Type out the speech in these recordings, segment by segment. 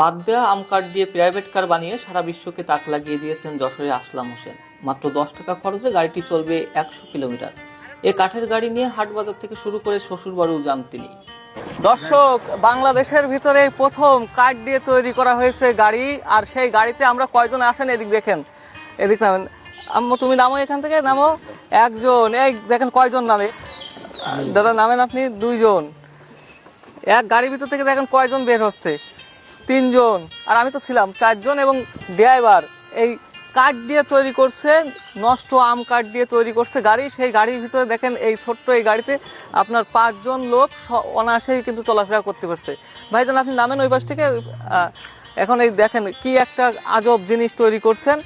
বাদ দেওয়া আম কার্ড দিয়ে প্রাইভেট কার বানিয়ে সারা বিশ্বকে তাক লাগিয়ে দিয়েছেন যশোরে আসলাম হোসেন। মাত্র দশ টাকা খরচে গাড়িটি চলবে একশো কিলোমিটার। এ কাঠের গাড়ি নিয়ে হাট বাজার থেকে শুরু করে শ্বশুর বাড়িও যান তিনি। দর্শক, বাংলাদেশের ভিতরে প্রথম কাঠ দিয়ে তৈরি করা হয়েছে গাড়ি, আর সেই গাড়িতে আমরা কয়জন আসেন এদিক দেখেন। এদিক নামেন আম্মু, তুমি নামো এখান থেকে? নামো। একজন, এই দেখেন কয়জন নামে? দাদা, নামেন আপনি, দুইজন। এক গাড়ির ভিতর থেকে দেখেন কয়জন বের হচ্ছে। তিনজন। আর আমি তো ছিলাম চারজন এবং ড্রাইভার। এই কাঠ দিয়ে তৈরি করছে, নষ্ট আম কাঠ দিয়ে তৈরি করছে গাড়ি। সেই গাড়ির ভিতরে দেখেন এই ছোট্ট এই গাড়িতে আপনার পাঁচজন লোক অনায়াসেই কিন্তু চলাফেরা করতে পারছে। ভাইজান, আপনি নামেন ওই পাশ থেকে এখন এই দেখেন কি একটা আজব জিনিস তৈরি করছেন।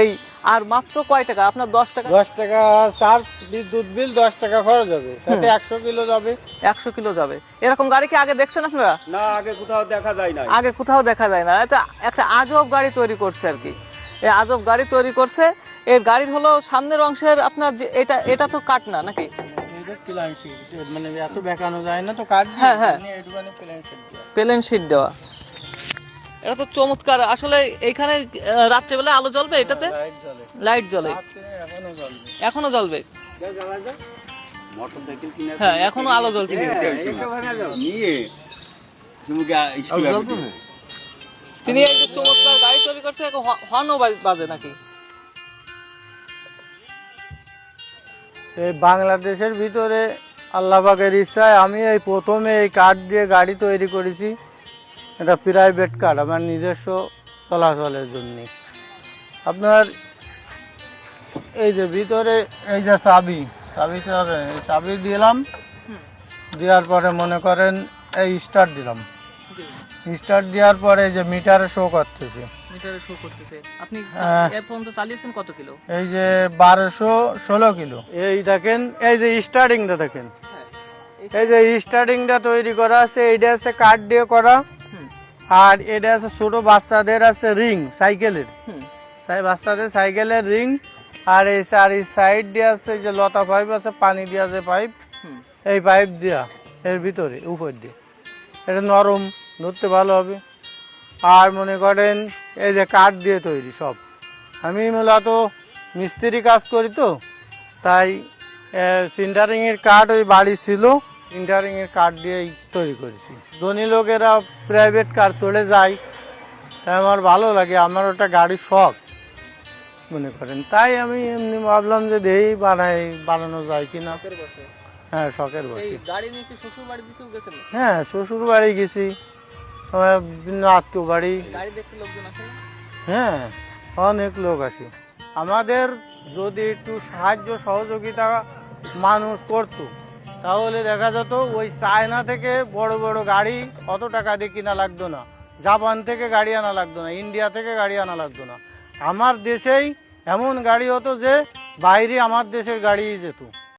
এই আর মাত্র কয় টাকা? আপনার দশ টাকা? দশ টাকা চার্জ বিদ্যুৎ বিল দশ টাকা খরচ হবে। তাতে একশো কিলো যাবে। একশো কিলো যাবে। এরকম গাড়ি কি আগে দেখছেন আপনারা? না আগে কোথাও দেখা যায় না আগে কোথাও দেখা যায় না। এটা একটা আজব গাড়ি তৈরি করছে আর কি। এই আজব গাড়ি তৈরি করছে। এর গাড়ির হলো সামনের অংশের আপনার যে এটা এটা তো কাট না নাকি? মানে এত বেকানো যায় না তো দিয়ে হ্যাঁ, হ্যাঁ। প্লেন শিট দেওয়া। এটা তো চমৎকার। আসলে এইখানে আহ, রাত্রেবেলা আলো জ্বলবে এটাতে? লাইট জ্বলে। লাইট জ্বলে। এখনও জ্বলবে। এখনও হ্যাঁ এখনও আলো নিয়ে তুমি স্কুলে তিনি এই যে চমৎকার গাড়ি তৈরি করছে হর্নও বাজে নাকি? এই বাংলাদেশের ভিতরে আল্লাহবাগের ইচ্ছায় আমি এই প্রথমে এই কাঠ দিয়ে গাড়ি তৈরি করেছি। এটা প্রাইভেট কার আমার নিজস্ব চলাচলের জন্য। আপনার এই যে ভিতরে এই যে চাবি চাবি চাবি দিলাম দেওয়ার পরে মনে করেন এই স্টার্ট দিলাম। স্টার্ট দেওয়ার পরে এই যে মিটারে শো করতেছে। মিটারে শো করতেছে। আপনি হ্যাঁ। পর্যন্ত চালিয়েছেন কত কিলো? এই যে বারোশো ষোলো কিলো। এই দেখেন এই যে স্টার্টিংটা দেখেন। হ্যাঁ। এই যে স্টার্টিংটা তৈরি করা আছে এইটা আছে কাঠ দিয়ে করা। আর এটা আছে ছোট বাচ্চাদের আছে রিং সাইকেলের। বাচ্চাদের সাইকেলের রিং আর এই চারি সাইড দিয়ে আছে যে লতা পাইপ আছে পানি দিয়ে আছে পাইপ। এই পাইপ দেওয়া এর ভিতরে উপর দিয়ে। এটা নরম ধরতে ভালো হবে। আর মনে করেন এই যে কাঠ দিয়ে তৈরি সব। আমি মূলত মিস্ত্রি কাজ করি তো তাই সিন্টারিং এর কাঠ ওই বাড়ি ছিল। সিন্টারিং এর কাঠ দিয়েই তৈরি করেছি। ধনী লোকেরা প্রাইভেট কার চলে যায় তাই আমার ভালো লাগে আমার ওটা গাড়ির শখ মনে করেন। তাই আমি এমনি ভাবলাম যে দেই বানাই বানানো যায় কিনা। শখের বসে? হ্যাঁ শখের বসে। গাড়ি নিয়ে কি শ্বশুর বাড়ি দিতেও গেছেন? হ্যাঁ শ্বশুর বাড়ি গেছি। আমার বিভিন্ন আত্মীয় বাড়ি না? হ্যাঁ অনেক লোক আছে আমাদের যদি একটু সাহায্য সহযোগিতা মানুষ করত তাহলে দেখা যেত ওই চায়না থেকে বড় বড় গাড়ি অত টাকা দিয়ে কিনা লাগতো না। জাপান থেকে গাড়ি আনা লাগতো না, ইন্ডিয়া থেকে গাড়ি আনা লাগতো না। আমার দেশেই এমন গাড়ি হতো যে বাইরে আমার দেশের গাড়ি যেত।